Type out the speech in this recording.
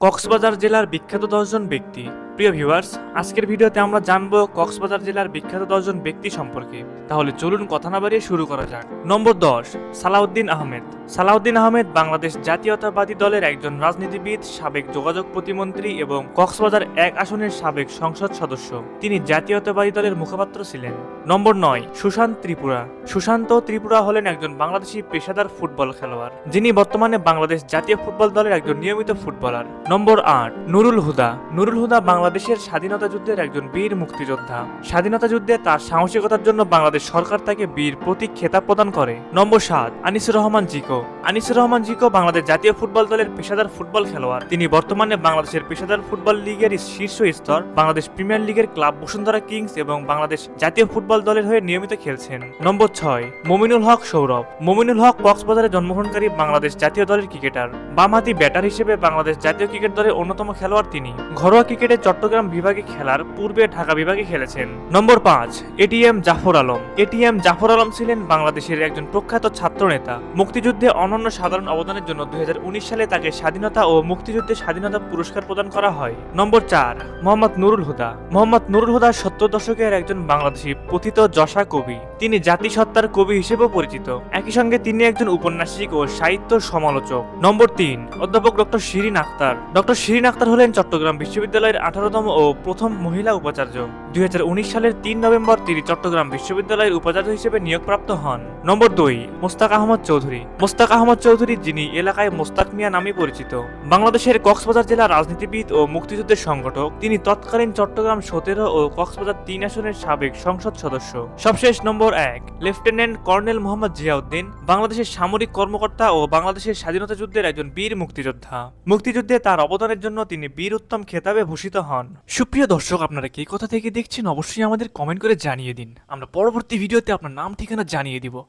কক্সবাজার জেলার বিখ্যাত দশজন ব্যক্তি প্রিয় ভিউয়ার্স, আজকের ভিডিওতে আমরা জানব কক্সবাজার জেলার বিখ্যাত দশজন ব্যক্তি সম্পর্কে। তাহলে চলুন কথা না বাড়িয়ে শুরু করা যাক। নম্বর দশ, সালাউদ্দিন আহমেদ। সালাউদ্দিন আহমেদ বাংলাদেশ জাতীয়তাবাদী দলের একজন রাজনীতিবিদ, সাবেক যোগাযোগ প্রতিমন্ত্রী এবং কক্সবাজার এক আসনের সাবেক সংসদ সদস্য। তিনি জাতীয়তাবাদী দলের মুখপাত্র ছিলেন। নম্বর নয়, সুশান্ত ত্রিপুরা। সুশান্ত ত্রিপুরা হলেন একজন বাংলাদেশি পেশাদার ফুটবল খেলোয়াড়। যিনি বর্তমানে বাংলাদেশ জাতীয় ফুটবল দলের একজন নিয়মিত ফুটবলার। নম্বর আট, নুরুল হুদা। নুরুল হুদা বাংলাদেশের স্বাধীনতা যুদ্ধের একজন বীর মুক্তিযোদ্ধা। স্বাধীনতা যুদ্ধে তার সাহসিকতার জন্য বাংলাদেশ সরকার তাকে বীর প্রতীক খেতাব প্রদান করে। নম্বর সাত, আনিসুর রহমান জিকো। আনিসুর রহমান জিকো বাংলাদেশ জাতীয় ফুটবল দলের পেশাদার ফুটবল খেলোয়াড়। তিনি বর্তমানে বাংলাদেশের পেশাদার ফুটবল লীগের শীর্ষ স্তর, বাংলাদেশ প্রিমিয়ার লীগের ক্লাব বসুন্ধরা কিংস এবং বাংলাদেশ জাতীয় ফুটবল দলের হয়ে নিয়মিত খেলছেন। নম্বর ছয়, মমিনুল হক সৌরভ। মমিনুল হক কক্সবাজারে জন্মগ্রহণকারী বাংলাদেশ জাতীয় দলের ক্রিকেটার। বামহাতি ব্যাটার হিসেবে বাংলাদেশ জাতীয় ক্রিকেট দলের অন্যতম খেলোয়াড় তিনি। ঘরোয়া ক্রিকেটে চট্টগ্রাম বিভাগে খেলার পূর্বে ঢাকা বিভাগে খেলেছেন। নম্বর পাঁচ, এটিএম জাফর আলম। এটিএম জাফর আলম ছিলেন বাংলাদেশের একজন প্রখ্যাত ছাত্রনেতা। মুক্তিযুদ্ধে অনন্য সাধারণ অবদানের জন্য দুই সালে তাকে স্বাধীনতা ও মুক্তিযুদ্ধে স্বাধীনতা পুরস্কার প্রদান করা হয়। নম্বর চার, মোহাম্মদ নুরুল হুদা। মোহাম্মদ নুরুল হুদা সত্তর দশকের একজন বাংলাদেশি পথিত যশা কবি। তিনি জাতিসত্তার কবি হিসেবেও পরিচিত। একই সঙ্গে তিনি একজন উপন্যাসিক ও সাহিত্য সমালোচক। নম্বর তিন, অধ্যাপক ডক্টর শিরিন আক্তার ডক্টর শিরিন আক্তার হলেন চট্টগ্রাম বিশ্ববিদ্যালয়ের আঠারোতম ও প্রথম মহিলা উপাচার্য। দুই উনিশ সালের তিন নভেম্বর তিনি চট্টগ্রাম বিশ্ববিদ্যালয়ের উপাচার্য হিসেবে নিয়োগপ্রাপ্ত হন। নম্বর দুই, মোস্তাক আহমদ চৌধুরী। মোস্তাক আহমদ চৌধুরী, যিনি এলাকায় মোস্তাক মিয়া নামে পরিচিত। বাংলাদেশের কক্সবাজার জেলার রাজনীতিবিদ ও মুক্তিযুদ্ধের সংগঠক, তিনি তৎকালীন চট্টগ্রাম সতেরো ও কক্সবাজার তিন আসনের সাবেক সংসদ সদস্য। সবশেষ নম্বর এক, লেফটেন্যান্ট কর্নেল মোহাম্মদ জিয়াউদ্দিন, বাংলাদেশের সামরিক কর্মকর্তা ও বাংলাদেশের স্বাধীনতা যুদ্ধের একজন বীর মুক্তিযোদ্ধা। মুক্তিযুদ্ধে তার অবদানের জন্য তিনি বীর উত্তম খেতাবে ভূষিত হন। সুপ্রিয় দর্শক, আপনারা কে কথা থেকে দেখছেন অবশ্যই আমাদের কমেন্ট করে জানিয়ে দিন। আমরা পরবর্তী ভিডিওতে আপনার নাম, ঠিকানা জানিয়ে দিব।